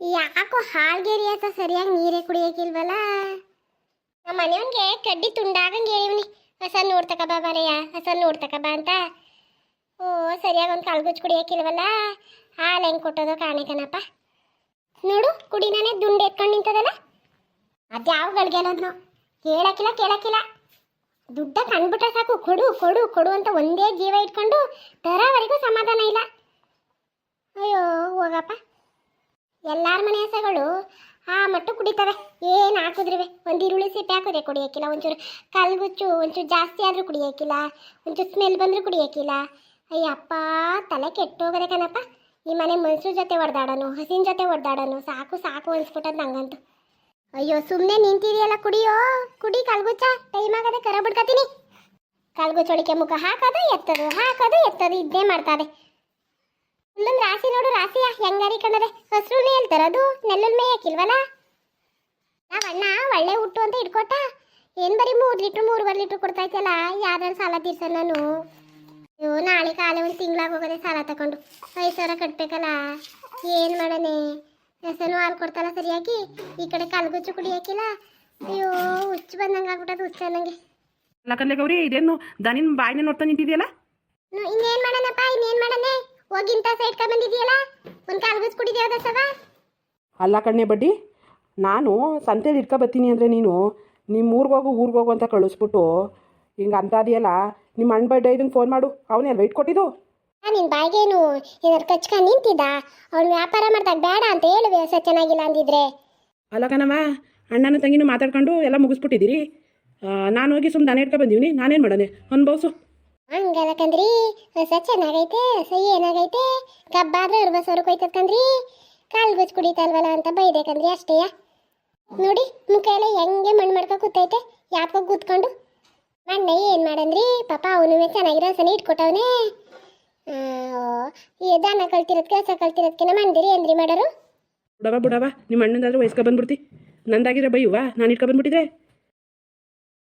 ಯಾಕೋ ಹಾಲ್ಗೇರಿ ಅಂತ ಸರಿಯಾಗಿ ನೀರೇ ಕುಡಿಯೋಕಿಲ್ವಲ್ಲ ನಮ್ಮ ಮನೆಯವನ್ಗೆ ಕಡ್ಡಿ ತುಂಡಾಗಂಗೆ ಹೇಳಿವ್ನಿ. ಹೊಸ ನೋಡ್ತಕ ಬಾ ಬರೆಯ ಹೊಸ ನೋಡ್ತಕ ಬಾ ಅಂತ. ಓ, ಸರಿಯಾಗಿ ಒಂದು ಕಾಳ್ಗುಚ್ಚು ಕುಡಿಯೋಕಿಲ್ವಲ್ಲ ಹಾಲು ಹೆಂಗೆ ಕೊಟ್ಟೋದೋ ಕಾಣಿಕನಪ್ಪ ನೋಡು, ಕುಡಿನಾನೆ ದುಂಡು ಎತ್ಕೊಂಡು ನಿಂತದಲ್ಲ. ಅದ್ಯಾವ ಗಳಿಗೆಲ್ಲದ್ನು ಕೇಳಕ್ಕಿಲ್ಲ ಕೇಳಕ್ಕಿಲ್ಲ ದುಡ್ಡ ಕಂಡ್ಬಿಟ್ರೆ ಸಾಕು. ಕೊಡು ಕೊಡು ಕೊಡು ಅಂತ ಒಂದೇ ಜೀವ ಇಟ್ಕೊಂಡು ತರವರೆಗೂ ಸಮಾಧಾನ ಹಸಗಳು ಆ ಮಟ್ಟು ಕುಡಿತವೆ. ಏನು ಹಾಕಿದ್ರಿವೆ? ಒಂದು ಈರುಳ್ಳಿ ಸಿಪ್ಪೆ ಹಾಕಿದ್ರೆ ಕುಡಿಯೋಕ್ಕಿಲ್ಲ ಒಂಚೂರು ಕಲ್ಗುಚ್ಚು, ಒಂಚೂರು ಜಾಸ್ತಿ ಆದರೂ ಕುಡಿಯೋಕ್ಕಿಲ್ಲ ಒಂಚೂರು ಸ್ಮೆಲ್ ಬಂದರೂ ಕುಡಿಯೋಕ್ಕಿಲ್ಲ ಅಯ್ಯಪ್ಪ, ತಲೆ ಕೆಟ್ಟೋಗದೆ ಕಣಪ್ಪ. ಈ ಮನೆ ಮನುಷ್ಯರ ಜೊತೆ ಹೊಡೆದಾಡೋನು ಹಸಿನ ಜೊತೆ ಹೊಡೆದಾಡೋನು ಸಾಕು ಸಾಕು ಅನ್ಸ್ಬಿಟ್ಟದ್ ನಂಗಂತೂ. ಅಯ್ಯೋ ಸುಮ್ಮನೆ ನಿಂತಿದೆಯಲ್ಲ, ಕುಡಿಯೋ? ಕುಡಿ ಕಲ್ಗುಚ್ಚ ಟೈಮ್ ಆಗದೆ ಕರ ಬಿಡ್ಕತೀನಿ ಕಲ್ಗುಚ್ಚೊಳಿಕೆ ಮುಖ ಹಾಕೋದು, ಎತ್ತದು ಹಾಕೋದು, ಎತ್ತದು, ಇದ್ದೇ ಮಾಡ್ತಾರೆ ರಾಶಿ ಹೆಂಗಾರಿ ಕಣದೆ ಹಸ್ರು ಹೇಳ್ತಾರದು ನೆಲ್ಲುಲ್ ಮೇಯಕ್ಕಿಲ್ವಲ್ಲ ನಾವ್ ಅಣ್ಣ ಒಳ್ಳೆ ಹುಟ್ಟು ಅಂತ ಇಟ್ಕೊಟ್ಟ ಏನ್ ಬರೀ ಮೂರ್ ಲೀಟ್ರ್ ಮೂರುವರೆ ಲೀಟ್ರ್ ಕೊಡ್ತಾ ಇತ್ತಲ್ಲ ಯಾವ್ದಾರು ಸಾಲ ತೀರ್ಸ ನಾನು. ಅಯ್ಯೋ ನಾಳೆ ಕಾಲ ಒಂದು ತಿಂಗ್ಳಾಗ ಹೋಗೋದೆ ಸಾಲ ತಗೊಂಡು. ಐದು ಸಾವಿರ ಕಟ್ಬೇಕಲ್ಲ? ಏನ್ ಮಾಡನೆ ಹೆಸನು ಹಾಲು ಕೊಡ್ತಾರ ಸರಿಯಾಗಿ? ಈ ಕಡೆ ಕಲ್ಗುಚ್ಚು ಕುಡಿಯಕ್ಕಿಲ್ಲ? ಅಯ್ಯೋ ಹುಚ್ಚು ಬಂದಂಗ ಆಗ್ಬಿಟ್ಟದು ಹುಚ್ಚ ನಂಗೆ ಲಕ್ಕಲ್ಲೇ ಗೌರಿ ಇದೇನು ದನಿನ ಬಾಯಿನ ನೋಡ್ತಾ ನಿಂತಿದೆಯಲ್ಲ? ಇನ್ನೇನು ಇನ್ನೇನ್ ಮಾಡಣಪ್ಪ ಇನ್ನೇನ್ ಮಾಡನೆ ಹೋಗಿಂತ ಸೈಡ್ ಬಂದಿದೀಯಲ್ಲ ಒಂದ್ ಬಸ್ ಕುಡಿದೇವದ ಸವ? ಅಲ್ಲ ಕಣ್ಣೆ ಬಡ್ಡಿ ನಾನು ಸಂತೆಲಿ ಇಟ್ಕೊ ಬರ್ತೀನಿ ಅಂದರೆ ನೀನು ನಿಮ್ಮ ಊರಿಗೋಗು ಹೋಗು ಊರಿಗೆ ಹೋಗು ಅಂತ ಕಳಿಸ್ಬಿಟ್ಟು ಹಿಂಗೆ ಅಂತಾದಿಯಲ್ಲ ನಿಮ್ಮ ಅಣ್ಣ ಬಡ್ಡೆ ಇದನ್ನು ಫೋನ್ ಮಾಡು ಅವನೇ ಅಲ್ವಾ ಇಟ್ಕೊಟ್ಟಿದ್ದು? ನಿನ್ ಬಾಯಿಗೇನು ಇದರ ಕಚ್ಕೊಂಡ್ ನಿಂತಿದ್ದ ಅವ್ನು ವ್ಯಾಪಾರ ಮಾಡ್ದಾಗ ಬೇಡ ಅಂತ ಹೇಳು ವ್ಯವಸಾಯ ಚೆನ್ನಾಗಿಲ್ಲ ಅಂದಿದ್ರೆ. ಅಲ್ಲ ಕಣವ ಅಣ್ಣನ ತಂಗಿನೂ ಮಾತಾಡ್ಕೊಂಡು ಎಲ್ಲ ಮುಗಿಸ್ಬಿಟ್ಟಿದ್ದೀರಿ. ನಾನು ಹೋಗಿ ಸುಮ್ಮನೆ ನಾನು ಇಟ್ಕೊ ಬಂದೀವಿ ನಾನೇನು ಮಾಡೋಣ ಅನ್ಭವ್ಸು. ಹಂಗಲ್ಲ ಕಂದ್ರಿ ಹೊಸ ಚೆನ್ನಾಗೈತೆ, ಹೊಸ ಏನಾಗೈತೆ? ಕಬ್ಬಾದ್ರೆ ಇರುವ ಸಾವಿರ ಕೊಯ್ತದ ಕಂದ್ರಿ? ಕಾಲ್ ಗುಜ್ ಕುಡಿತಲ್ವಲ್ಲ ಅಂತ ಬೈದೆ ಕಂದ್ರಿ ಅಷ್ಟೇಯ ನೋಡಿ ಮುಖ ಎಲ್ಲ ಹೆಂಗೆ ಮಣ್ಣು ಮಾಡ್ಕೊ ಕೂತೈತೆ ಯಾಕೋ ಕೂತ್ಕೊಂಡು. ಮಣ್ಣ ಏನು ಮಾಡಂದ್ರಿ? ಪಾಪ ಅವನು ಚೆನ್ನಾಗಿರೋ ಸನಿ ಇಟ್ಕೊಟ್ಟವನೇ. ಈ ದಾನ ಕಳ್ತಿರೋದ್ ಕೆಲಸ ಕಳ್ತಿರೋದ್ಕಿನ ಮಂದಿರಿ ಏನ್ರಿ ಮಾಡೋರು? ಬಿಡವಾ ಬಿಡವಾ ನಿಮ್ಮ ಅಣ್ಣಂದಾದ್ರೆ ವಯಸ್ಕ ಬಂದ್ಬಿಡ್ತಿ. ನಂದಾಗಿರೋ ಬೈಯುವ? ನಾನು ಇಟ್ಕೊ ಬಂದ್ಬಿಟ್ಟಿದ್ರೆ?